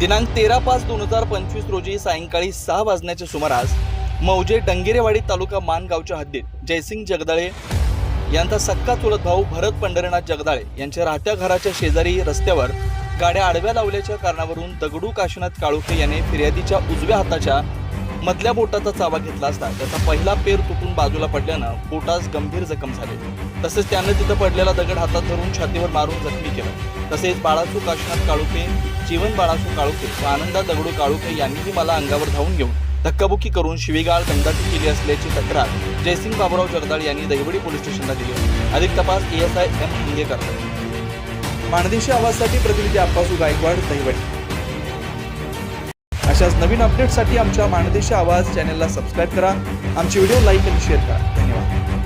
दिनांक तेरा पाच दोन हजार पंचवीस रोजी सायंकाळी सहा वाजण्याच्या सुमारास मौजे डंगेरेवाडी तालुका मानगावच्या हद्दीत जयसिंग जगदाळे यांचा सक्का चुलत भाऊ भरत पंढरीनाथ जगदाळे यांच्या राहत्या घराच्या शेजारी रस्त्यावर गाड्या आडव्या लावल्याच्या कारणावरून दगडू काशीनाथ काळुखे याने फिर्यादीच्या उजव्या हाताच्या मधल्या बोटाचा चावा घेतला असता त्याचा पहिला पेर तुटून बाजूला पडल्यानं बोटास गंभीर जखम झाली. तसेच त्यानं तिथं पडलेला दगड हातात धरून छातीवर मारून जखमी केलं. तसेच बाळासू काशीनाथ काळुखे जीवन बाळासू काळुके व आनंदा दगडू काळुके यांनीही मला अंगावर धावून घेऊन धक्काबुक्की करून शिवीगाळ दंडाटी केली असल्याची तक्रार जयसिंग बाबुराव जगदाळ यांनी दहिवडी पोलीस स्टेशनला दिली होती. अधिक तपास एस आय एम हिंगे करतात. माणदेशी आवाजसाठी प्रतिनिधी अप्पासू गायकवाड दहिवडी. अशाच नवीन अपडेटसाठी आमच्या माणदेशी आवाज चॅनेलला सबस्क्राईब करा. आमचे व्हिडिओ लाईक आणि शेअर करा. धन्यवाद.